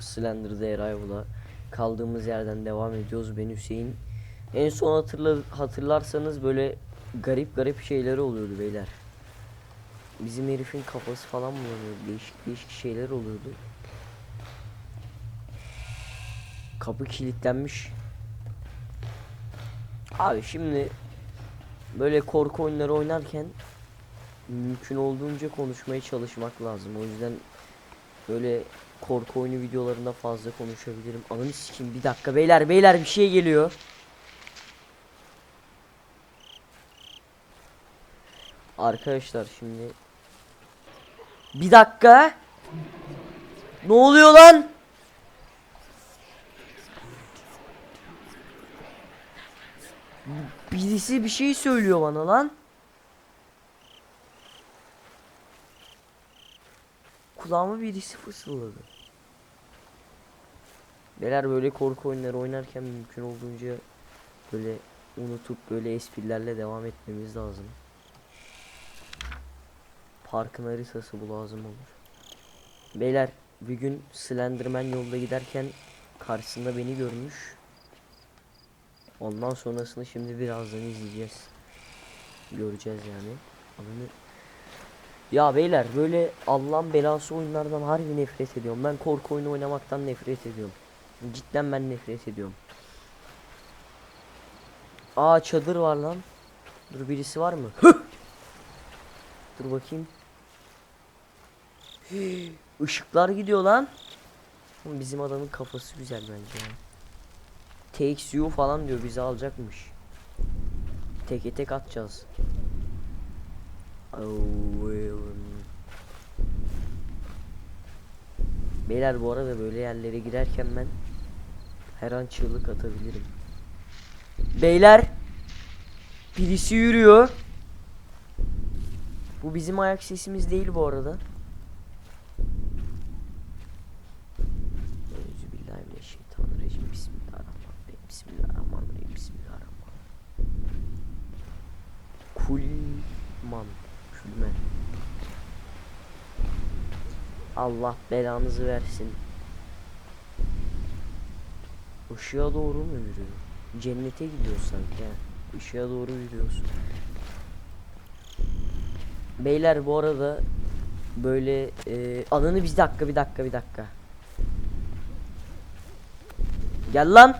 Slender'da Arrival'a kaldığımız yerden devam ediyoruz. Ben Hüseyin. En son hatırla, hatırlarsanız böyle garip garip şeyler oluyordu beyler. Bizim herifin kafası falan bulanıyordu. Değişik değişik şeyler oluyordu. Kapı kilitlenmiş. Abi şimdi böyle korku oyunları oynarken mümkün olduğunca konuşmaya çalışmak lazım. O yüzden böyle korku oyunu videolarında fazla konuşabilirim. Ananı sikeyim bir dakika beyler beyler bir şey geliyor. Arkadaşlar şimdi bir dakika. Ne oluyor lan? Birisi bir şey söylüyor bana lan. Kulağıma birisi fısıldadı. Beyler böyle korku oyunları oynarken mümkün olduğunca böyle unutup böyle esprilerle devam etmemiz lazım. Parkın haritası bu lazım olur. Beyler bir gün Slenderman yolda giderken karşısında beni görmüş. Ondan sonrasını şimdi birazdan izleyeceğiz. Göreceğiz yani. Ananı ya beyler böyle Allah'ın belası oyunlardan harbi nefret ediyorum. Ben korku oyunu oynamaktan nefret ediyorum. Cidden ben nefret ediyorum. Aa çadır var lan. Dur birisi var mı? Dur bakayım. Işıklar gidiyor lan. Bizim adamın kafası güzel bence you falan diyor bizi alacakmış. Teke tek atacağız. Beyler bu arada böyle yerlere girerken ben her an çığlık atabilirim. Beyler birisi yürüyor. Bu bizim ayak sesimiz değil bu arada. Euzubillahimineşşeytanirracim. Bismillahirrahmanirrahim. Bismillahirrahmanirrahim. Bismillahirrahmanirrahim. Kulman. Külmen. Allah belanızı versin. Işığa doğru mu yürüyor? Cennete gidiyor sanki. Işığa doğru yürüyorsun. Beyler bu arada böyle e, adını bir dakika bir dakika bir dakika. Gel lan.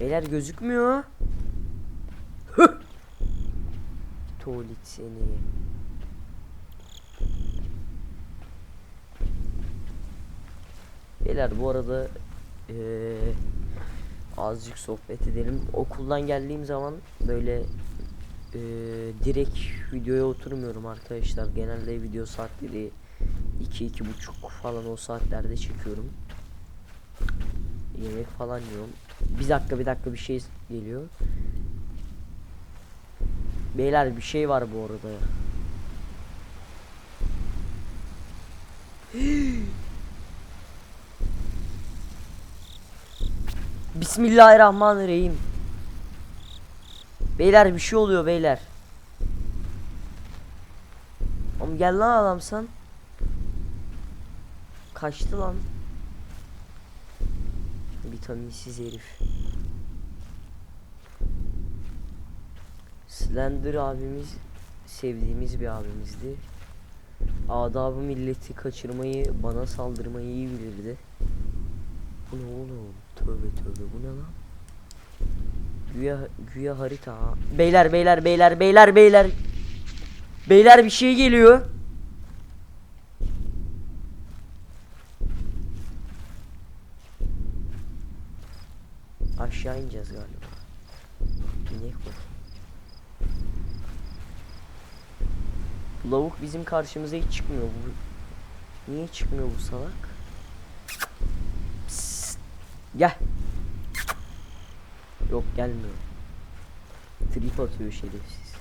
Beyler gözükmüyor. Tuvalet seni. Beyler bu arada eee, azıcık sohbet edelim. Okuldan geldiğim zaman böyle eee, direkt videoya oturmuyorum arkadaşlar. Genelde video saatleri 2 buçuk falan o saatlerde çekiyorum. Yemek falan yiyorum. Bir dakika bir dakika bir şey geliyor. Beyler bir şey var bu arada. Bismillahirrahmanirrahim. Beyler bir şey oluyor beyler. Oğlum gel lan adam sen. Kaçtı lan. Vitaminsiz herif. Slender abimiz sevdiğimiz bir abimizdi. Adabı milleti kaçırmayı, bana saldırmayı iyi bilirdi. Bu ne oğlum? Tövbe tövbe bu ne lan? Güya, güya harita. ha. Beyler beyler beyler beyler beyler. Beyler bir şey geliyor. Aşağı ineceğiz galiba. İnek bu. Lavuk bizim karşımıza hiç çıkmıyor bu. Niye çıkmıyor bu salak? Psst. Gel. Yok gelmiyor. Trip atıyor şerefsiz.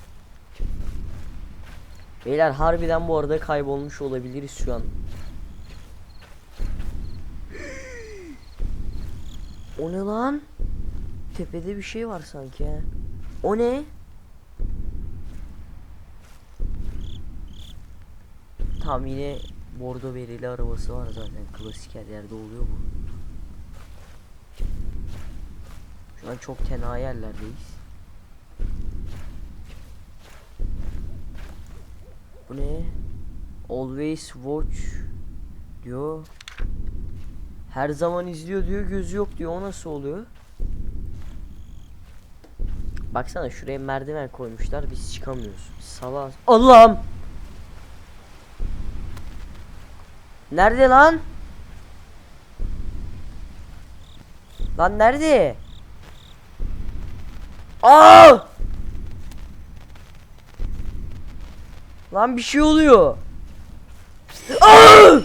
Beyler harbiden bu arada kaybolmuş olabiliriz şu an. O ne lan? Tepede bir şey var sanki. O ne? Tamam yine bordo verili arabası var zaten. Klasik her yerde oluyor bu. Şu an çok tenha yerlerdeyiz. Bu ne? Always watch diyor. Her zaman izliyor diyor, gözü yok diyor. O nasıl oluyor? Baksana şuraya merdiven koymuşlar. Biz çıkamıyoruz. Salak. Allah'ım. Nerede lan? Lan nerede? Aa! Lan bir şey oluyor. Aa!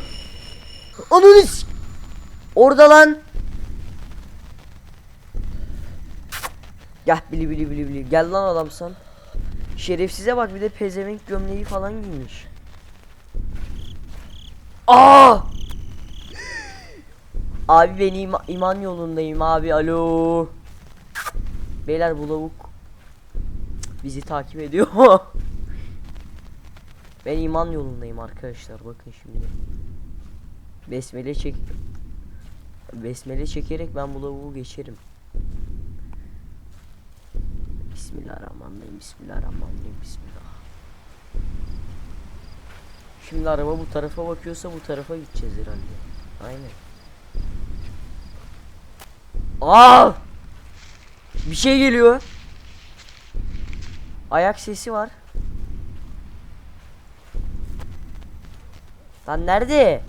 Ananı s- Orada lan. Gel bili bili bili bili. Gel lan adamsan. Şerefsize bak bir de pezevenk gömleği falan giymiş. Aa! Abi ben ima- iman yolundayım abi alo. Beyler bu lavuk bizi takip ediyor. ben iman yolundayım arkadaşlar bakın şimdi. Besmele çek Besmele çekerek ben bu lavuğu geçerim. Bismillahirrahmanirrahim. Bismillahirrahmanirrahim. Bismillah. Şimdi araba bu tarafa bakıyorsa bu tarafa gideceğiz herhalde. Aynen. Aa! Bir şey geliyor. Ayak sesi var. Lan nerede?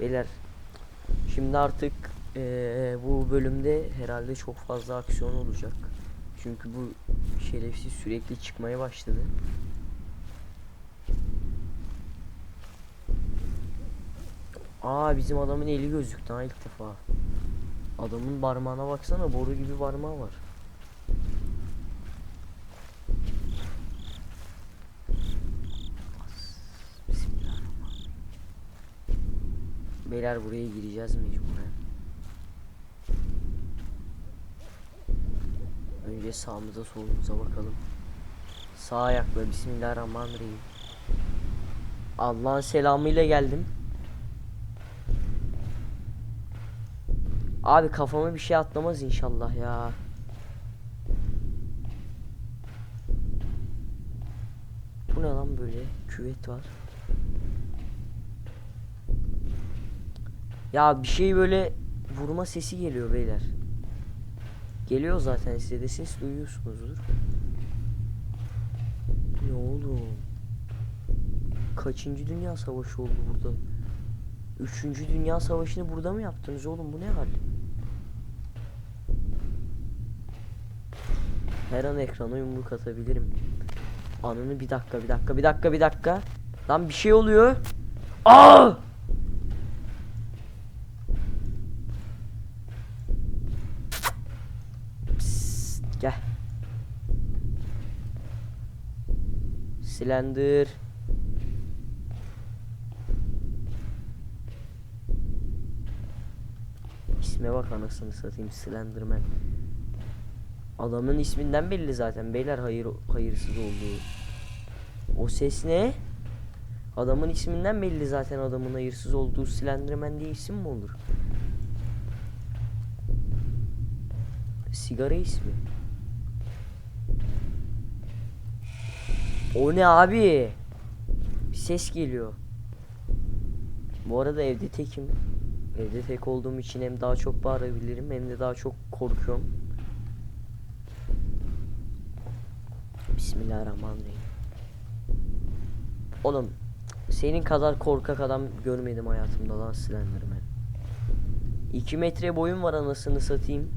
Beyler şimdi artık eee, bu bölümde herhalde çok fazla aksiyon olacak. Çünkü bu şerefsiz sürekli çıkmaya başladı. Aa bizim adamın eli gözüktü ha ilk defa. Adamın parmağına baksana boru gibi parmağı var. Beyler buraya gireceğiz mecburen. Önce sağımıza solumuza bakalım. Sağ ayakla Bismillahirrahmanirrahim. Allah'ın selamıyla geldim. Abi kafama bir şey atlamaz inşallah ya. Bu ne lan böyle? Küvet var. Ya bir şey böyle vurma sesi geliyor beyler. Geliyor zaten size de ses duyuyorsunuzdur. Ne oğlum? Kaçıncı Dünya Savaşı oldu burada? Üçüncü Dünya Savaşı'nı burada mı yaptınız oğlum? Bu ne hal? Her an ekrana yumruk atabilirim. Anını bir dakika, bir dakika, bir dakika, bir dakika. Lan bir şey oluyor. Aa! Gel. Slender. İsme bak anasını satayım Slenderman. Adamın isminden belli zaten beyler hayır hayırsız olduğu. O ses ne? Adamın isminden belli zaten adamın hayırsız olduğu Slenderman diye isim mi olur? Sigara ismi. O ne abi? Bir ses geliyor. Bu arada evde tekim. Evde tek olduğum için hem daha çok bağırabilirim hem de daha çok korkuyorum. Bismillahirrahmanirrahim. Oğlum senin kadar korkak adam görmedim hayatımda lan Slenderman. 2 metre boyum var anasını satayım.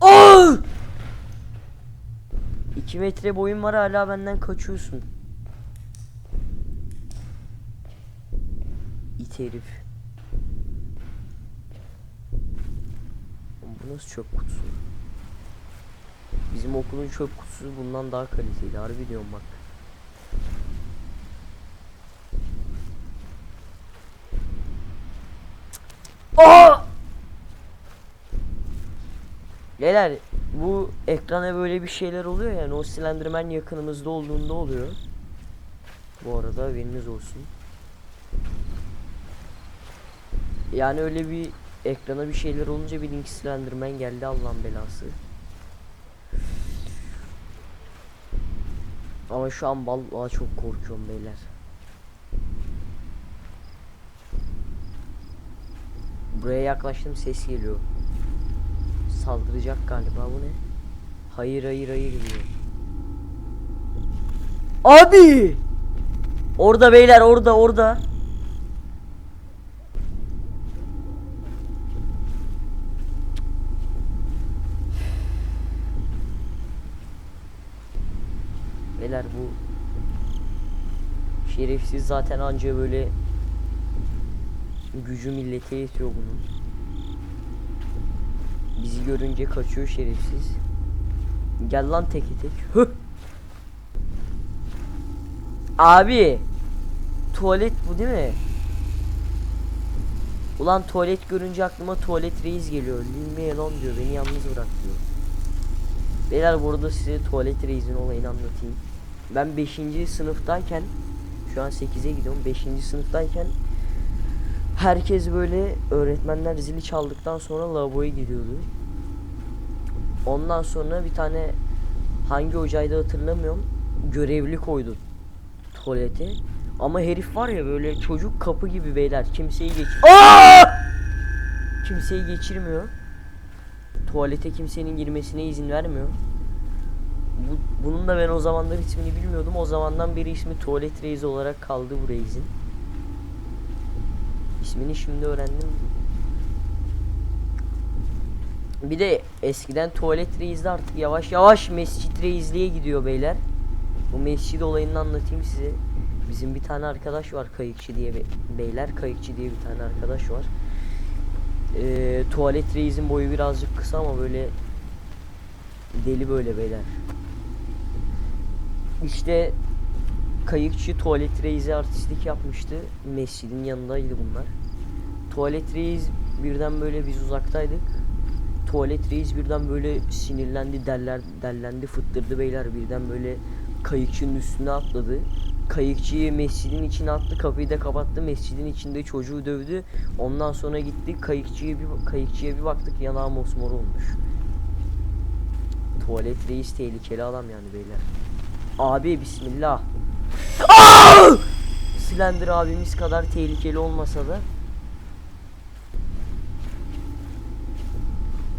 Oh! 2 metre boyum var hala benden kaçıyorsun. İt herif. Bu nasıl çöp kutusu? Bizim okulun çöp kutusu bundan daha kaliteli. Harbi diyorum bak. Aa! Beyler bu ekrana böyle bir şeyler oluyor yani o Slenderman yakınımızda olduğunda oluyor. Bu arada haberiniz olsun. Yani öyle bir ekrana bir şeyler olunca bir link Slenderman geldi Allah'ın belası. Ama şu an vallahi çok korkuyorum beyler. Buraya yaklaştım ses geliyor. Saldıracak galiba bu ne? Hayır hayır hayır diyor. Abi! Orada beyler orada orada. Beyler bu şerefsiz zaten anca böyle gücü millete yetiyor bunun. Bizi görünce kaçıyor şerefsiz. Gel lan teke tek. Abi tuvalet bu değil mi? Ulan tuvalet görünce aklıma tuvalet reis geliyor. Leave me diyor. Beni yalnız bırak diyor. Beyler burada size tuvalet reisin olayını anlatayım. Ben 5. sınıftayken şu an 8'e gidiyorum. 5. sınıftayken herkes böyle öğretmenler zili çaldıktan sonra lavaboya gidiyordu. Ondan sonra bir tane hangi hocaydı hatırlamıyorum. Görevli koydu tuvalete. Ama herif var ya böyle çocuk kapı gibi beyler. Kimseyi geç. Aa! Kimseyi geçirmiyor. Tuvalete kimsenin girmesine izin vermiyor. Bu, bunun da ben o zamanlar ismini bilmiyordum. O zamandan beri ismi Tuvalet Reis olarak kaldı bu reisin. İsmini şimdi öğrendim. Bir de eskiden Tuvalet Reis'de artık yavaş yavaş Mescit Reisliğe gidiyor beyler. Bu mescid olayını anlatayım size. Bizim bir tane arkadaş var kayıkçı diye be- beyler kayıkçı diye bir tane arkadaş var. Ee, tuvalet reisin boyu birazcık kısa ama böyle deli böyle beyler. İşte kayıkçı tuvalet reisi artistlik yapmıştı. Mescidin yanındaydı bunlar. Tuvalet reis birden böyle biz uzaktaydık. Tuvalet reis birden böyle sinirlendi, derler, derlendi, fıttırdı beyler birden böyle kayıkçının üstüne atladı. Kayıkçıyı mescidin içine attı, kapıyı da kapattı. Mescidin içinde çocuğu dövdü. Ondan sonra gitti kayıkçıya bir kayıkçıya bir baktık yanağı mosmor olmuş. Tuvalet reis tehlikeli adam yani beyler. Abi bismillah. Aa! Slender abimiz kadar tehlikeli olmasa da.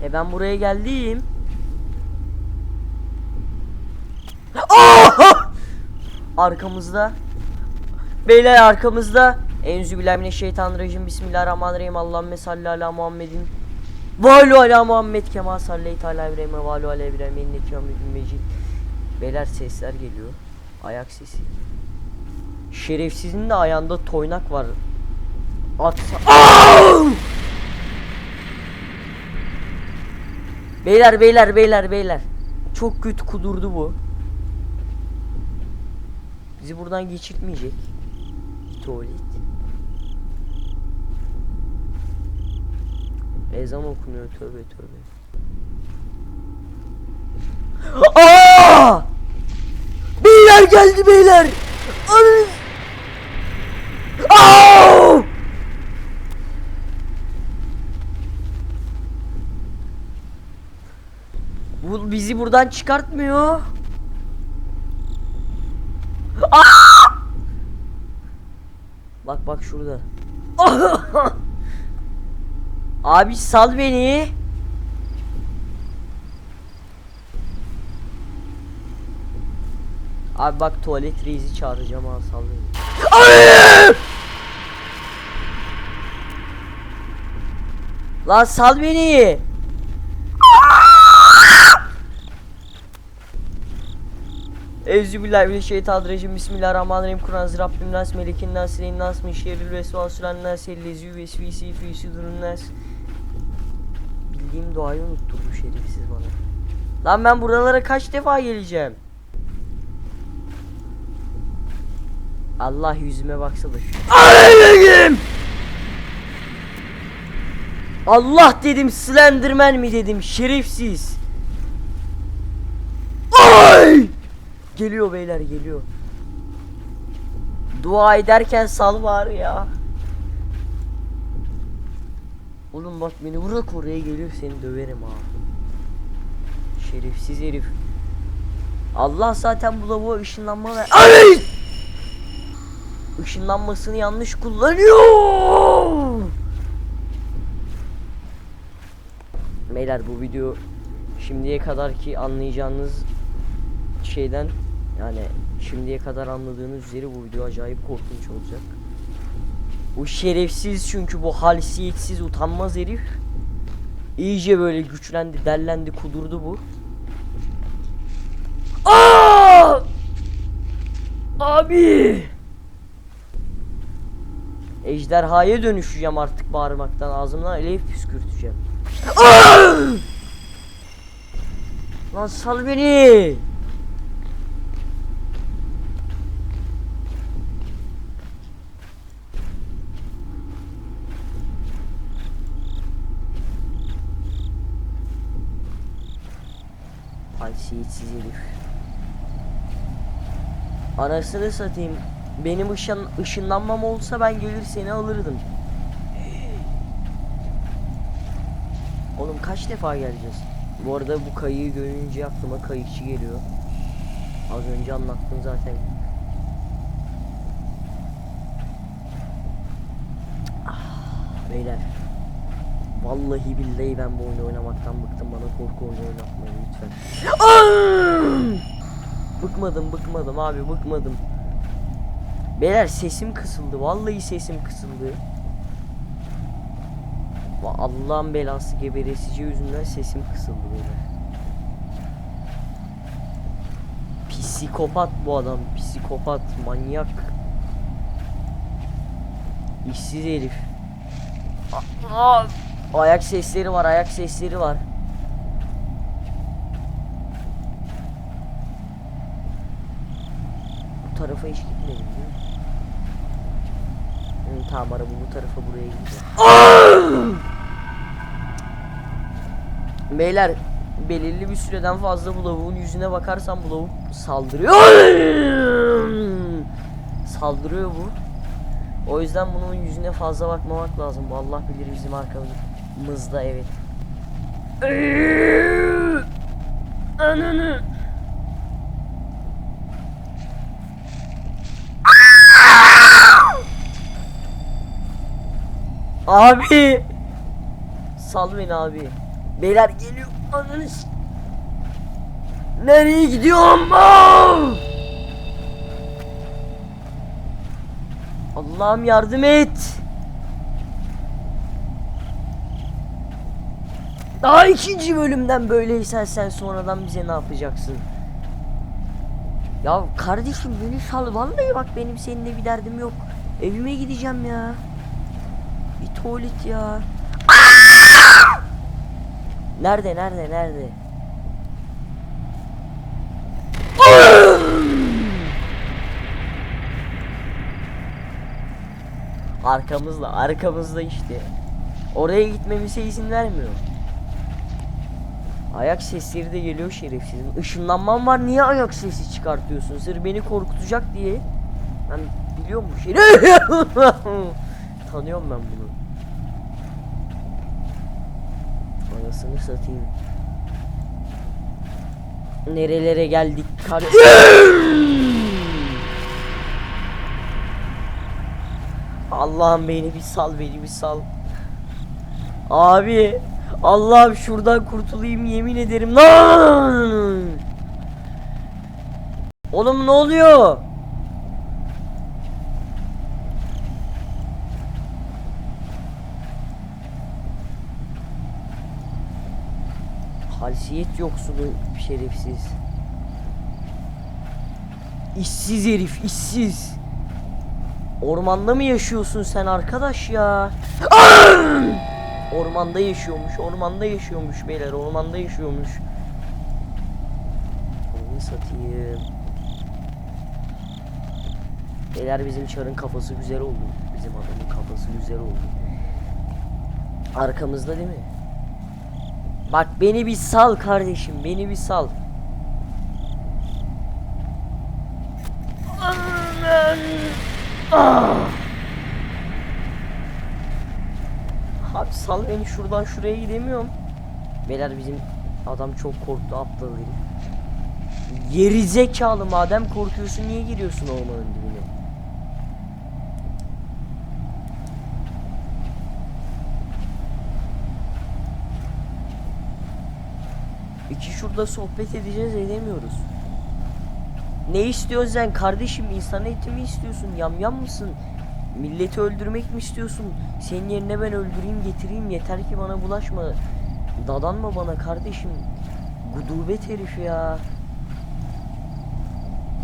E ben buraya geldim. Aa! Arkamızda. Beyler arkamızda. Enzübillahimineşşeytanirracim. Bismillahirrahmanirrahim. Allahümme salli ala Muhammedin. Valu ala Muhammed kema salleyt ala İbrahim'e valu ala İbrahim'e inneke hamidun mecid. Beyler sesler geliyor. Ayak sesi. Şerefsizin de ayağında toynak var. Atsa. Beyler beyler beyler beyler. Çok kötü kudurdu bu. Bizi buradan geçirtmeyecek. Tuvalet. Ezan okunuyor tövbe tövbe. Aa! Beyler geldi beyler. Aa! Bu bizi buradan çıkartmıyor. Aa! Bak bak şurada. Abi sal beni. Abi bak tuvalet reisi çağıracağım ha sal beni. Ay! Lan sal beni. Euzubillahimineşşeytanirracim Bismillahirrahmanirrahim Kur'an Rabbim nas melikin nas reyn nas min şerril vesvasülen nas ellezü vesvisi fi sudurun nas Bildiğim duayı unutturdu şerefsiz bana Lan ben buralara kaç defa geleceğim Allah yüzüme baksa da şu Allah dedim Slenderman mi dedim şerefsiz Ay! Geliyor beyler geliyor. Dua ederken sal var ya. Oğlum bak beni bırak oraya geliyor seni döverim ha. Şerefsiz herif. Allah zaten bu lavuğa ışınlanma ver. Ay! Işınlanmasını yanlış kullanıyor. Beyler bu video şimdiye kadar ki anlayacağınız şeyden yani şimdiye kadar anladığınız üzere bu video acayip korkunç olacak. Bu şerefsiz çünkü bu halsiyetsiz utanmaz herif iyice böyle güçlendi, dellendi, kudurdu bu. Aa! Abi! Ejderhaya dönüşeceğim artık bağırmaktan. Ağzımdan alev püskürteceğim. Aa! Lan sal beni! Haysiyetsiz herif. Anasını satayım. Benim ışın, ışınlanmam olsa ben gelir seni alırdım. Oğlum kaç defa geleceğiz? Bu arada bu kayığı görünce aklıma kayıkçı geliyor. Az önce anlattım zaten. Ah, beyler. Vallahi billahi ben bu oyunu oynamaktan bıktım. Bana korku oyunu oynatmayın lütfen. bıkmadım bıkmadım abi bıkmadım. Beyler sesim kısıldı. Vallahi sesim kısıldı. Allah'ın belası geberesici yüzünden sesim kısıldı beyler. Psikopat bu adam. Psikopat, manyak. İşsiz herif. Ayak sesleri var, ayak sesleri var. Bu tarafa hiç gitmedim değil? Tamam araba bu tarafa buraya gidiyor. Beyler belirli bir süreden fazla bu lavuğun yüzüne bakarsam bu lavuk saldırıyor. Saldırıyor bu. O yüzden bunun yüzüne fazla bakmamak lazım. Bu Allah bilir bizim arkamızda evet. Ananı. Abi. Sal beni abi. Beyler geliyor. Ananı Nereye gidiyorum? Allah'ım yardım et. Daha ikinci bölümden böyleysen sen sonradan bize ne yapacaksın? Ya kardeşim beni sal vallahi bak benim seninle bir derdim yok. Evime gideceğim ya. Tuvalet ya. Nerede nerede nerede? Arkamızda arkamızda işte. Oraya gitmemize izin vermiyor. Ayak sesleri de geliyor şerefsizin. Işınlanmam var niye ayak sesi çıkartıyorsun? Sırf beni korkutacak diye. Ben biliyorum bu şeyi. Tanıyorum ben bunu. Anasını satayım. Nerelere geldik kar... Allah'ım beni bir sal beni bir sal. Abi Allah'ım şuradan kurtulayım yemin ederim. Lan! Oğlum ne oluyor? Halsiyet yoksunu şerefsiz. İşsiz herif, işsiz. Ormanda mı yaşıyorsun sen arkadaş ya? Ormanda yaşıyormuş, ormanda yaşıyormuş beyler, ormanda yaşıyormuş. Onu satayım. Beyler bizim çarın kafası güzel oldu. Bizim adamın kafası güzel oldu. Arkamızda değil mi? Bak beni bir sal kardeşim, beni bir sal. Ah! Abi sal beni şuradan şuraya gidemiyorum. Beyler bizim adam çok korktu aptal herif. Geri zekalı madem korkuyorsun niye giriyorsun ormanın dibine? İki şurada sohbet edeceğiz edemiyoruz. Ne istiyorsun kardeşim? İnsan eti mi istiyorsun? Yamyam mısın? Milleti öldürmek mi istiyorsun? Senin yerine ben öldüreyim getireyim yeter ki bana bulaşma. Dadanma bana kardeşim. Gudubet herif ya.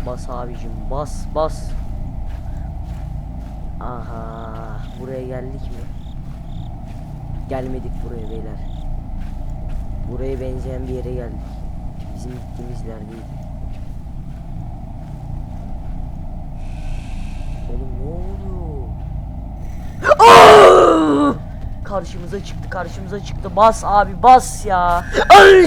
Bas abicim bas bas. Aha buraya geldik mi? Gelmedik buraya beyler. Buraya benzeyen bir yere geldik. Bizim gittiğimiz yerdeydi. Oğlum ne oluyor? Aa! Karşımıza çıktı, karşımıza çıktı. Bas abi, bas ya. Ay!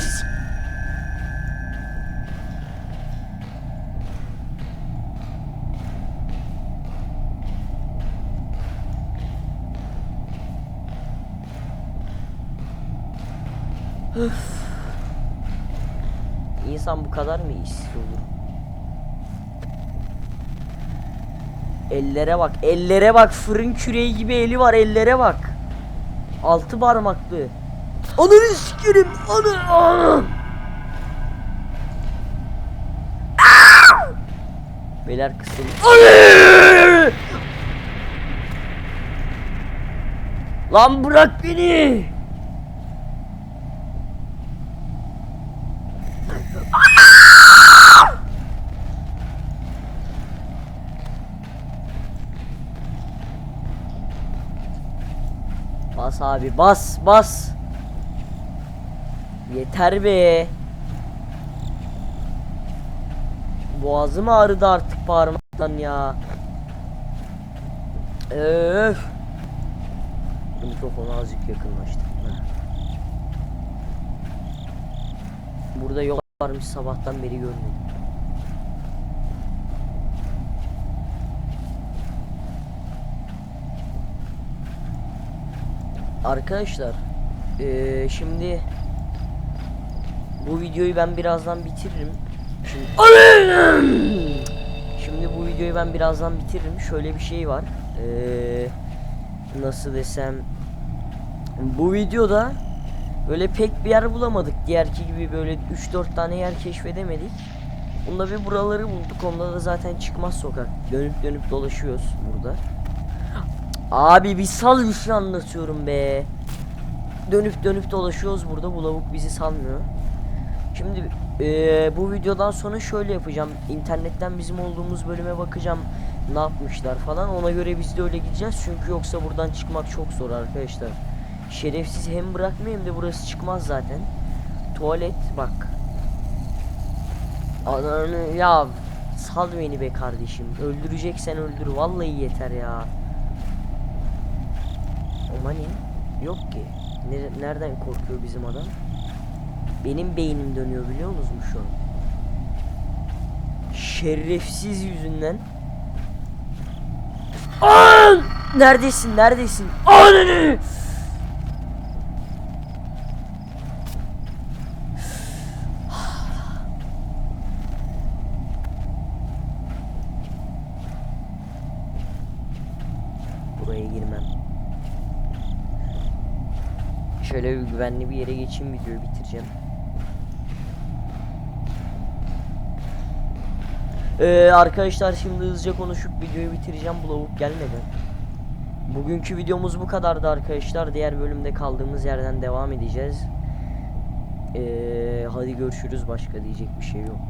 İnsan bu kadar mı işsiz olur? Ellere bak, ellere bak. Fırın küreği gibi eli var, ellere bak. Altı parmaklı. Ananı sikerim, anı. anı. Aa! Beyler kısın. Anı! Lan bırak beni. Bas abi bas bas. Yeter be. Boğazım ağrıdı artık parmaktan ya. Öf. Mikrofonu azıcık yakınlaştım. Burada yol varmış sabahtan beri görmedim. Arkadaşlar eee, şimdi bu videoyu ben birazdan bitiririm. Şimdi, şimdi bu videoyu ben birazdan bitiririm. Şöyle bir şey var. Eee, nasıl desem bu videoda böyle pek bir yer bulamadık. Diğerki gibi böyle 3-4 tane yer keşfedemedik. Bunda bir buraları bulduk. Onda da zaten çıkmaz sokak. Dönüp dönüp dolaşıyoruz burada. Abi bir sal bir şey anlatıyorum be. Dönüp dönüp dolaşıyoruz burada. Bu lavuk bizi salmıyor. Şimdi eee, bu videodan sonra şöyle yapacağım. İnternetten bizim olduğumuz bölüme bakacağım. Ne yapmışlar falan. Ona göre biz de öyle gideceğiz. Çünkü yoksa buradan çıkmak çok zor arkadaşlar. Şerefsiz hem bırakmıyor hem de burası çıkmaz zaten. Tuvalet bak. Ananı ya sal beni be kardeşim. Öldüreceksen öldür. Vallahi yeter ya. Aman in. Yok ki. Nere- nereden korkuyor bizim adam? Benim beynim dönüyor biliyor musunuz şu an? Şerefsiz yüzünden. An! Neredesin? Neredesin? Ananı! Buraya girmem. Şöyle bir güvenli bir yere geçeyim videoyu bitireceğim. Ee, arkadaşlar şimdi hızlıca konuşup videoyu bitireceğim bu lavuk gelmeden. Bugünkü videomuz bu kadardı arkadaşlar. Diğer bölümde kaldığımız yerden devam edeceğiz. Ee, hadi görüşürüz. Başka diyecek bir şey yok.